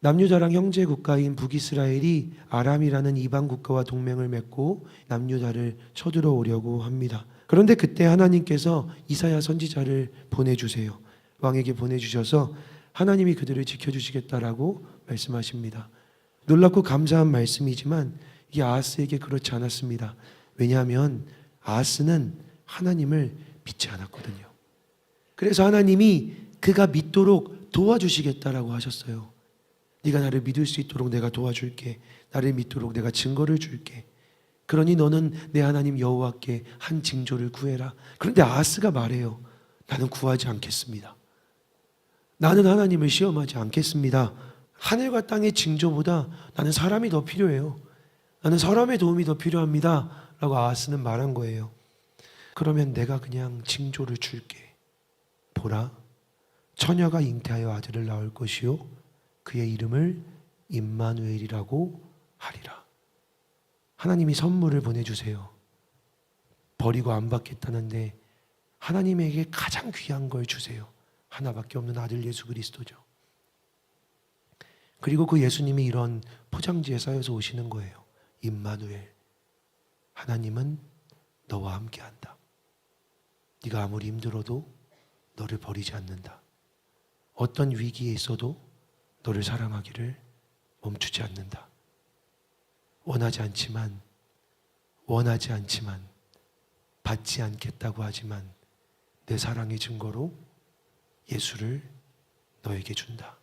남유다랑 형제 국가인 북이스라엘이 아람이라는 이방 국가와 동맹을 맺고 남유다를 쳐들어오려고 합니다. 그런데 그때 하나님께서 이사야 선지자를 보내주세요. 왕에게 보내주셔서 하나님이 그들을 지켜주시겠다라고 말씀하십니다. 놀랍고 감사한 말씀이지만 이게 아하스에게 그렇지 않았습니다. 왜냐하면 아하스는 하나님을 믿지 않았거든요. 그래서 하나님이 그가 믿도록 도와주시겠다라고 하셨어요. 네가 나를 믿을 수 있도록 내가 도와줄게. 나를 믿도록 내가 증거를 줄게. 그러니 너는 내 하나님 여호와께 한 징조를 구해라. 그런데 아하스가 말해요. 나는 구하지 않겠습니다. 나는 하나님을 시험하지 않겠습니다. 하늘과 땅의 징조보다 나는 사람이 더 필요해요. 나는 사람의 도움이 더 필요합니다. 라고 아하스는 말한 거예요. 그러면 내가 그냥 징조를 줄게. 보라, 처녀가 잉태하여 아들을 낳을 것이요. 그의 이름을 임마누엘이라고 하리라. 하나님이 선물을 보내주세요. 버리고 안 받겠다는데 하나님에게 가장 귀한 걸 주세요. 하나밖에 없는 아들 예수 그리스도죠. 그리고 그 예수님이 이런 포장지에 쌓여서 오시는 거예요. 임마누엘. 하나님은 너와 함께한다. 네가 아무리 힘들어도 너를 버리지 않는다. 어떤 위기에 있어도 너를 사랑하기를 멈추지 않는다. 원하지 않지만 원하지 않지만 받지 않겠다고 하지만 내 사랑의 증거로 예수를 너에게 준다.